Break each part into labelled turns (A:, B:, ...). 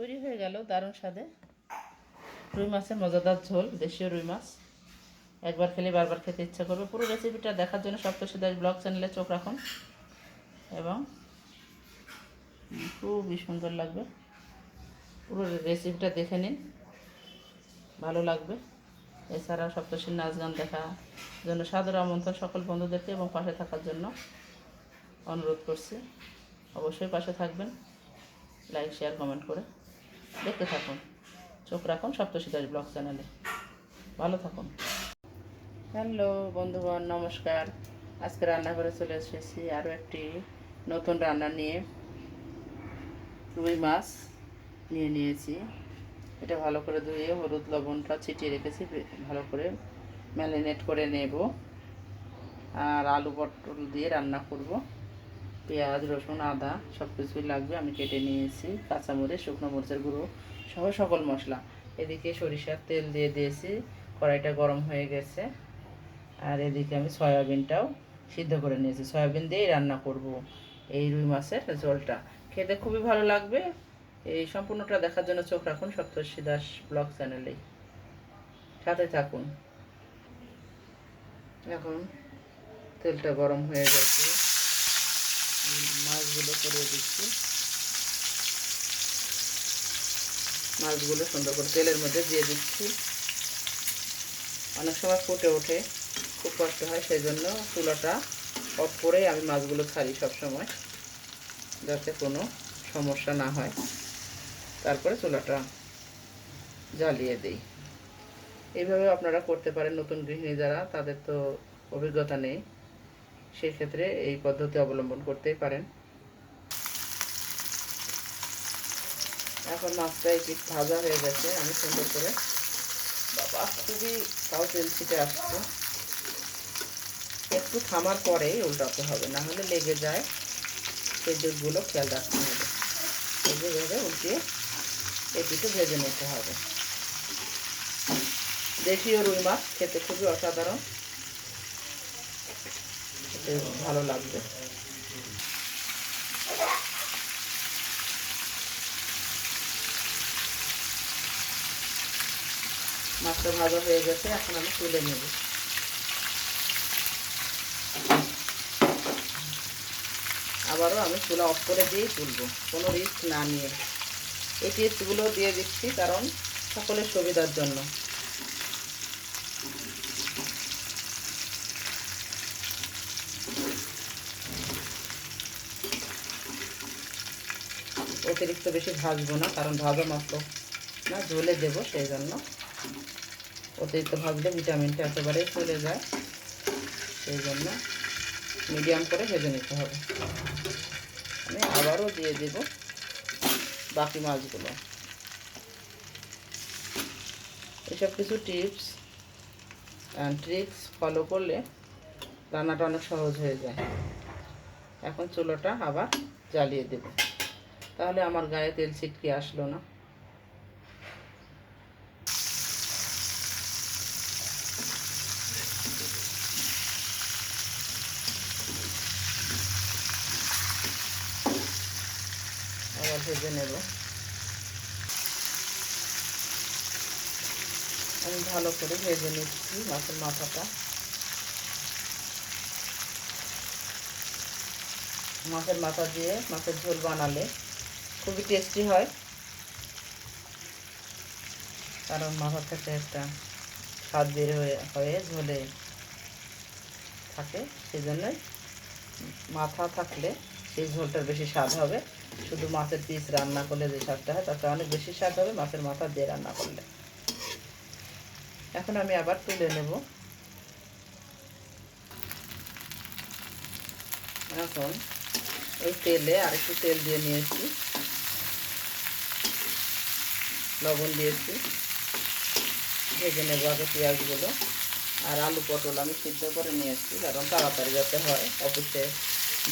A: তৈরি হয়ে গেল দারুণ স্বাদে। রুই মাছের মজাদার ঝোল, দেশীয় রুই মাছ। একবার খেলে বারবার খেতে ইচ্ছা করবে। পুরো রেসিপিটা দেখার জন্য সপ্তর্ষি দাস ব্লগ চ্যানেলে চোখ রাখুন। এবং খুবই সুন্দর লাগবে। পুরো রেসিপিটা দেখে নিন। ভালো লাগবে। এছাড়া সপ্তর্ষির নাচ গান দেখা, জন্য সাদর আমন্ত্রণ সকল বন্ধুদেরকে এবং পাশে থাকার জন্য অনুরোধ করছি। অবশ্যই পাশে থাকবেন। লাইক শেয়ার কমেন্ট করে। দেখতে থাকুন। চোখ রাখুন সপ্তশীদাস ব্লগ চ্যানেলে। ভালো থাকুন। হ্যালো বন্ধুগণ, নমস্কার। আজকে রান্না করে চলে এসেছি আরও একটি নতুন রান্না নিয়ে। রুই মাছ নিয়ে নিয়েছি। এটা ভালো করে ধুয়ে হলুদ লবণটা ছিটিয়ে রেখেছি ভালো করে ম্যারিনেট করে নেব। আর আলু পটল দিয়ে রান্না করব। পেঁয়াজ, রসুন, আদা সব কিছুই লাগবে, আমি কেটে নিয়েছি। কাঁচামরিচ, শুকনো মরিচের গুঁড়ো সহ সকল মশলা। এদিকে সরিষার তেল দিয়ে দিয়েছি, কড়াইটা গরম হয়ে গেছে। আর এদিকে আমি সয়াবিনটাও সিদ্ধ করে নিয়েছি। সয়াবিন দিয়েই রান্না করব এই রুই মাছের ঝোলটা। খেতে খুবই ভালো লাগবে। এই সম্পূর্ণটা দেখার জন্য চোখ রাখুন সপ্তর্ষি দাস ব্লগ চ্যানেলেই। সাথে থাকুন। এখন তেলটা গরম হয়ে গেছে। মাছগুলো করে দিচ্ছি। মাছগুলো সুন্দর করে তেলের মধ্যে দিয়ে দিচ্ছি। অনেক সময় ফুটে ওঠে, খুব কষ্ট হয় সেই জন্য চুলাটা অফ করে আমি মাছগুলো ছাড়ি সব সময় যাতে কোনো সমস্যা না হয়। তারপরে চুলাটা জ্বালিয়ে দিই। এইভাবে আপনারা করতে পারেন, নতুন গৃহিণী যারা, তাদের তো অভিজ্ঞতা নেই। সেক্ষেত্রে এই পদ্ধতি অবলম্বন করতেই পারেন। এখন মাছটা একটু ভাজা হয়ে গেছে, আমি সুন্দর করে বাবা খুবই তাও তেল ছিটে আসছে। একটু থামার পরেই উল্টাতে হবে, না হলে লেগে যায়। সেই দিকগুলো খেয়াল রাখতে হবে। এইভাবে উল্টিয়ে এটিকে ভেজে নিতে হবে। দেশীয় রুই মাছ খেতে খুবই অসাধারণ। খেতে ভালো লাগবে। মাছটা ভাজা হয়ে গেছে, এখন আমি তুলে নেব। আবারও আমি চুলা অফ করে দিয়েই তুলবো, কোনো রিস্ক না নিয়ে। এই টিপসগুলো দিয়ে দিচ্ছি কারণ সকলের সুবিধার জন্য। অতিরিক্ত বেশি ভাজবো না, কারণ ভাজা তো না, ঝোলে দেবো সেই জন্য অতিরিক্ত ভাজলে ভিটামিনটা একেবারেই চলে যায় সেই জন্য মিডিয়াম করে ভেজে নিতে হবে। আমি আবারও দিয়ে দেব বাকি মাছগুলো। এসব কিছু টিপস অ্যান্ড ট্রিক্স ফলো করলে রান্নাটা অনেক সহজ হয়ে যায়। এখন চুলোটা আবার জ্বালিয়ে দেব। তাহলে আমার গায়ে তেল ছিটকে আসলো না। আবার ভেজে নেব। আমি ভালো করে ভেজে নিচ্ছি মাছের মাথাটা। মাছের মাথা দিয়ে মাছের ঝোল বানালে খুবই টেস্টি হয়। কারণ মাথার থেকে একটা স্বাদ বের হয়ে হয়ে ঝোলে থাকে সেই জন্যই মাথা থাকলে সেই ঝোলটার বেশি স্বাদ হবে। শুধু মাছের পিস রান্না করলে যে স্বাদটা হয়, তাতে অনেক বেশি স্বাদ হবে মাছের মাথা দিয়ে রান্না করলে। এখন আমি আবার তুলে নেব। এখন ওই তেলে আর একটু তেল দিয়ে নিয়েছি। লবণ দিয়েছি। ভেজে নেব আগে পেঁয়াজগুলো। আর আলু পটল আমি সিদ্ধ করে নিয়েছি, কারণ তাড়াতাড়ি যাতে হয়, অফিসে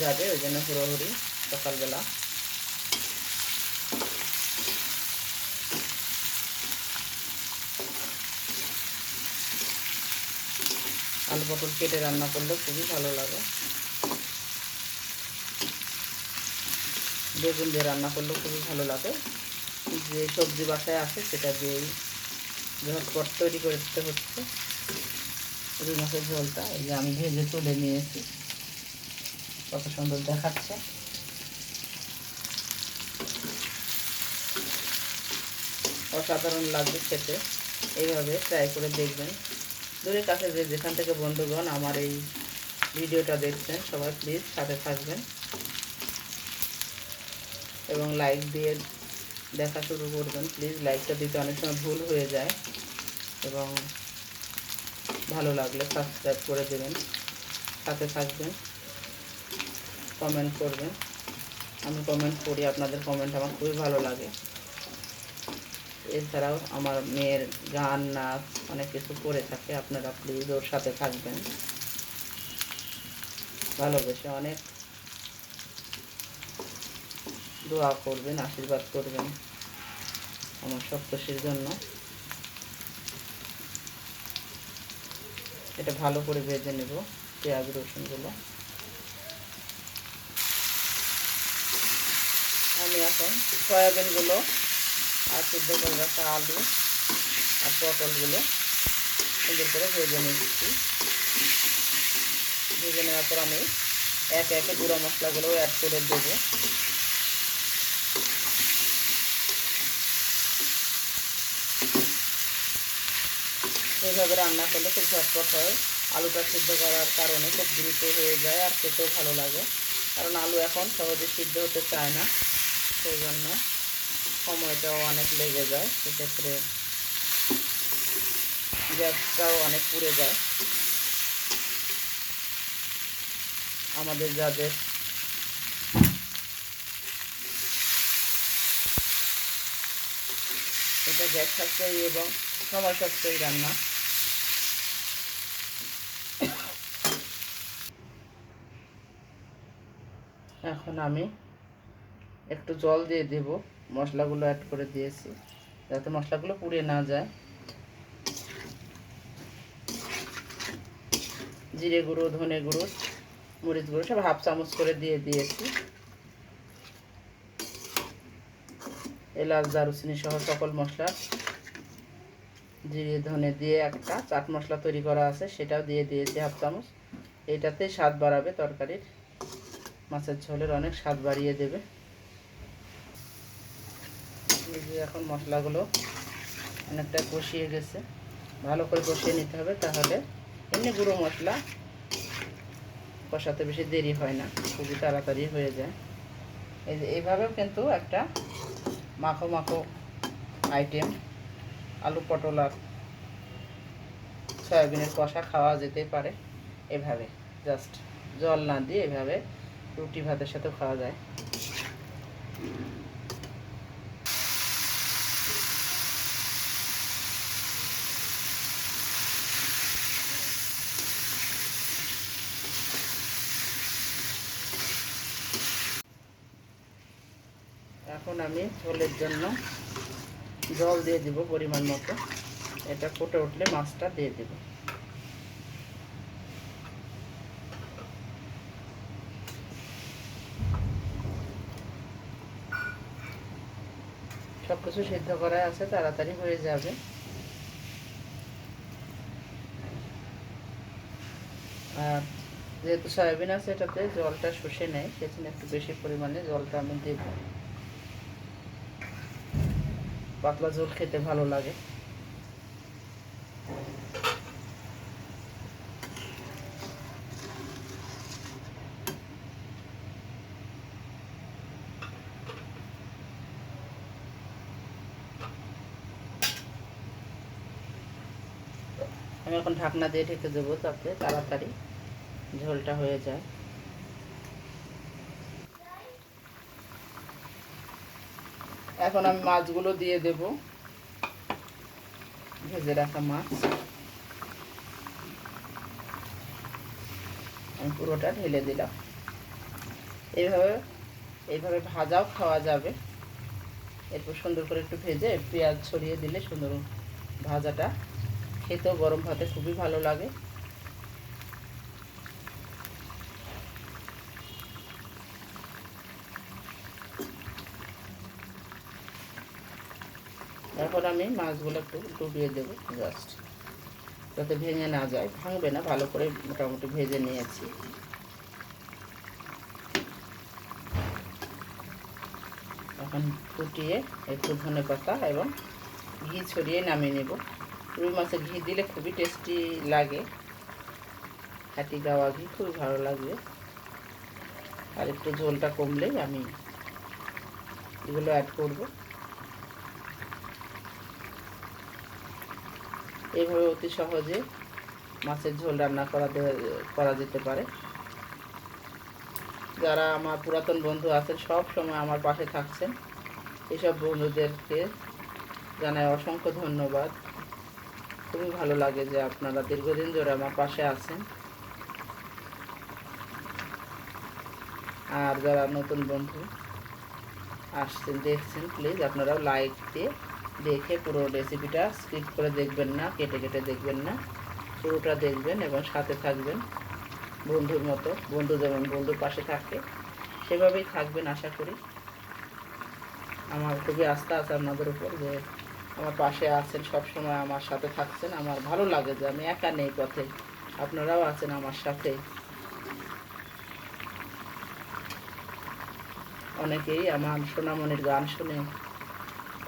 A: যাবে, ওই জন্য হুড়োহুড়ি সকালবেলা। আলু পটল কেটে রান্না করলে খুবই ভালো লাগে। বেগুন দিয়ে রান্না করলেও খুবই ভালো লাগে। যে সবজি বাসায় আছে সেটা দিয়েই ঝটপট তৈরি করে দিতে হচ্ছে। রুই মাছের ঝোলটা, এই যে আমি ভেজে তুলে নিয়েছি। কত সুন্দর দেখাচ্ছে। অসাধারণ লাগবে খেতে। এইভাবে ট্রাই করে দেখবেন। দূরে কাছে যে যেখান থেকে বন্ধুগণ আমার এই ভিডিওটা দেখছেন, সবাই প্লিজ সাথে থাকবেন। এবং লাইক দিয়ে দেখা শুরু করবেন। প্লিজ লাইকটা দিতে অনেক সময় ভুল হয়ে যায় এবং ভালো লাগলে সাবস্ক্রাইব করে দেবেন। সাথে থাকবেন। কমেন্ট করবেন। আমি কমেন্ট করি, আপনাদের কমেন্ট আমার খুবই ভালো লাগে। এছাড়াও আমার মেয়ের গান, নাচ অনেক কিছু করে থাকে, আপনারা প্লিজ ওর সাথে থাকবেন। ভালোবেসে অনেক দোয়া করবেন, আশীর্বাদ করবেন আমার সপ্তশীর জন্য। এটা ভালো করে ভেজে নেব, পেঁয়াজ, রসুনগুলো। আমি এখন সয়াবিনগুলো আর সিদ্ধ করে রাখা আলু আর পটলগুলো সুন্দর করে ভেজে নিচ্ছি। ভেজে নেওয়ার পর আমি একে একে গুঁড়ো মশলাগুলো অ্যাড করে দেবো। এইভাবে রান্না করলে খুব ঝটপট হয়। আলুটা সিদ্ধ করার কারণে খুব দ্রুত হয়ে যায় আর খেতেও ভালো লাগে। কারণ আলু এখন সহজে সিদ্ধ হতে চায় না। সেই জন্য সময়টাও অনেক লেগে যায়। সেক্ষেত্রে গ্যাসটাও অনেক পুড়ে যায়। আমাদের যাদের এটা গ্যাস সাশ্রয়ী এবং সময় সাশ্রয়ী রান্না। এখন আমি একটু জল দিয়ে দেব। মশলাগুলো অ্যাড করে দিয়েছি, যাতে মশলাগুলো পুড়ে না যায়। জিরে গুঁড়ো, ধনে গুঁড়ো, মরিচ গুঁড়ো সব হাফ চামচ করে দিয়ে দিয়েছি। এলাচ, দারুচিনি সহ সকল মশলা, জিরে, ধনে দিয়ে একটা চাট মশলা তৈরি করা আছে, সেটাও দিয়ে দিয়েছি হাফ চামচ। এটাতে স্বাদ বাড়াবে তরকারির। মাছের ঝোলের অনেক স্বাদ বাড়িয়ে দেবে। এই যে এখন মশলাগুলো অনেকটা কষিয়ে গেছে। ভালো করে কষিয়ে নিতে হবে তাহলে এমনি গুঁড়ো মশলা কষাতে বেশি দেরি হয় না, খুবই তাড়াতাড়ি হয়ে যায়। এই যে এইভাবেও কিন্তু একটা মাখো মাখো আইটেম আলু পটল আর সয়াবিনের কষা খাওয়া যেতে পারে। এভাবে জাস্ট জল না দিয়ে এভাবে রুটি ভাতের সাথেও খাওয়া যায়। এখন আমি ঝোলের জন্য জল দিয়ে দিব পরিমাণ মতো। এটা ফুটে উঠলে মাছটা দিয়ে দেব। সব কিছু সিদ্ধ করা আছে, তাড়াতাড়ি হয়ে যাবে। আর যেহেতু সয়াবিন আছে, এটাতে জলটা শুষে নেয় সেজন্য একটু বেশি পরিমাণে জলটা আমি দেব। পাতলা জল খেতে ভালো লাগে। আমি এখন ঢাকনা দিয়ে ঢেকে দেবো তাতে, তাড়াতাড়ি ঝোলটা হয়ে যায়। এখন আমি মাছগুলো দিয়ে দেব, ভেজে রাখা মাছ। আমি পুরোটা ঢেলে দিলাম। এইভাবে এইভাবে ভাজাও খাওয়া যাবে। এরপর সুন্দর করে একটু ভেজে পেঁয়াজ ছড়িয়ে দিলে সুন্দর ভাজাটা খেতেও গরম ভাতে খুবই ভালো লাগে। এখন আমি মাছগুলো একটু ডুবিয়ে দেবো জাস্ট যাতে ভেঙে না যায়, ভাঙবে না, ভালো করে মোটামুটি ভেজে নিয়েছি। এখন ফুটিয়ে একটু ধনে পাতা এবং ঘি ছড়িয়ে নামিয়ে নেব। রুই মাছে ঘি দিলে খুবই টেস্টি লাগে। খাটি গাওয়া ঘি খুবই ভালো লাগবে। আর একটু ঝোলটা কমলেই আমি এগুলো অ্যাড করব। এইভাবে অতি সহজে মাছের ঝোল রান্না করা করা যেতে পারে। যারা আমার পুরাতন বন্ধু আছেন, সব সময় আমার পাশে থাকছেন। এসব বন্ধুদেরকে জানাই অসংখ্য ধন্যবাদ। খুবই ভালো লাগে যে আপনারা দীর্ঘদিন ধরে আমার পাশে আছেন। আর যারা নতুন বন্ধু আসছেন, দেখছেন প্লিজ আপনারাও লাইক দিয়ে দেখে পুরো রেসিপিটা স্কিপ করে দেখবেন না, কেটে কেটে দেখবেন না। পুরোটা দেখবেন এবং সাথে থাকবেন বন্ধুর মতো, বন্ধু যেমন বন্ধুর পাশে থাকে, সেভাবেই থাকবেন আশা করি। আমার খুবই আস্থা আছে আপনাদের উপর যে আমার পাশে আছেন সব সময় আমার সাথে থাকছেন। আমার ভালো লাগে যে আমি একা নেই পথে। আপনারাও আছেন আমার সাথে। অনেকেই আমার সোনামণির গান শুনে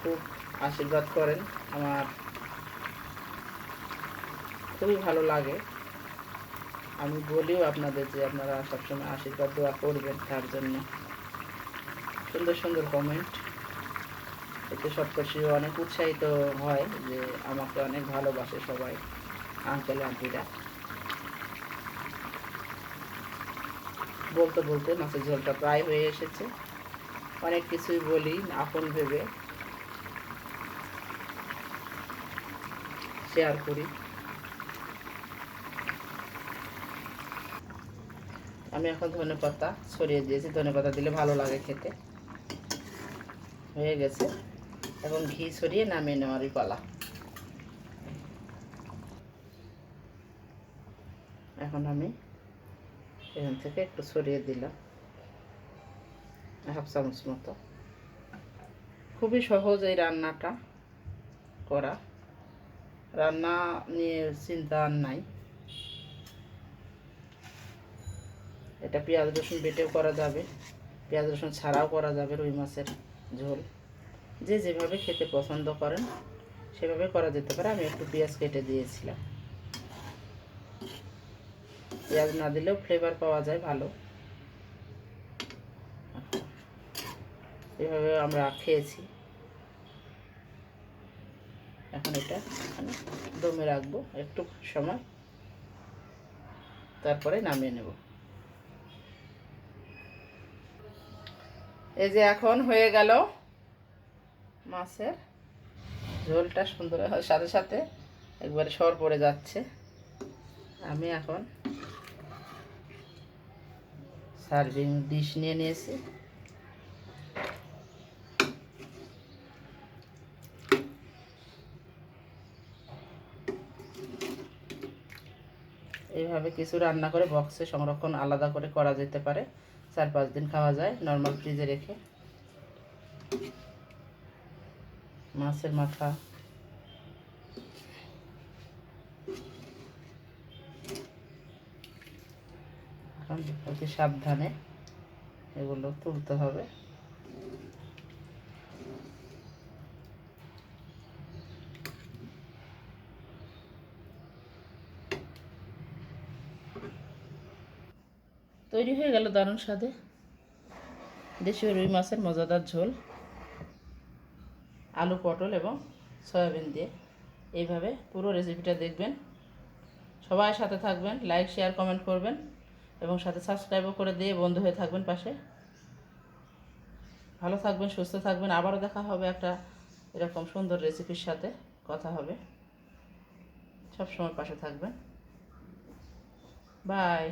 A: খুব আশীর্বাদ করেন। আমার খুবই ভালো লাগে। আমি বলিও আপনাদের যে আপনারা সবসময় আশীর্বাদ দোয়া করবেন তার জন্য। সুন্দর সুন্দর কমেন্ট এতে সপ্তর্ষি অনেক উৎসাহিত হয় যে আমাকে অনেক ভালোবাসে সবাই আঙ্কেল আন্টিরা বলতে বলতে মাছের ঝোলটা প্রায় হয়ে এসেছে। অনেক কিছুই বলি, আপন ভেবে শেয়ার করি। আমি এখন ধনে পাতা ছড়িয়ে দিয়েছি। ধনে পাতা দিলে ভালো লাগে খেতে। হয়ে গেছে। এবং ঘি সরিয়ে নামিয়ে নেওয়ারই পালা। এখন আমি এখান থেকে একটু সরিয়ে দিলাম, হাফ চামচ মতো। খুবই সহজ এই রান্নাটা করা। রান্না নিয়ে চিন্তা আর নাই। এটা পেঁয়াজ রসুন বেটেও করা যাবে, পেঁয়াজ রসুন ছাড়াও করা যাবে রুই মাছের ঝোল। যে যেভাবে খেতে পছন্দ করেন, সেভাবে করা যেতে পারে। আমি একটু পেঁয়াজ কেটে দিয়েছিলাম। পেঁয়াজ না দিলেও ফ্লেভার পাওয়া যায় ভালো। এভাবে আমরা খেয়েছি। এখন এটা দমে রাখব একটু সময়। তারপরে নামিয়ে নেব। এই যে এখন হয়ে গেল মাছের ঝোলটা সুন্দর হয়। সাথে সাথে একবারে সর পড়ে যাচ্ছে। আমি এখন সার্ভিং ডিশ নিয়ে নিয়েছি। এইভাবে কিছু রান্না করে বক্সে সংরক্ষণ আলাদা করে করা যেতে পারে। চার পাঁচ দিন খাওয়া যায় নর্মাল ফ্রিজে রেখে। মাছের মাথা। এখন অতি সাবধানে এগুলো তুলতে হবে। তৈরি হয়ে গেল দারুণ স্বাদে। দেশীয় রুই মাছের মজাদার ঝোল। আলু, পটল এবং সয়াবিন দিয়ে। এইভাবে পুরো রেসিপিটা দেখবেন। সবাই সাথে থাকবেন লাইক শেয়ার কমেন্ট করবেন এবং সাথে সাবস্ক্রাইবও করে দিয়ে বন্ধু হয়ে থাকবেন পাশে। ভালো থাকবেন, সুস্থ থাকবেন। আবারও দেখা হবে একটা এরকম সুন্দর রেসিপির সাথে কথা হবে। সব সময় পাশে থাকবেন। বাই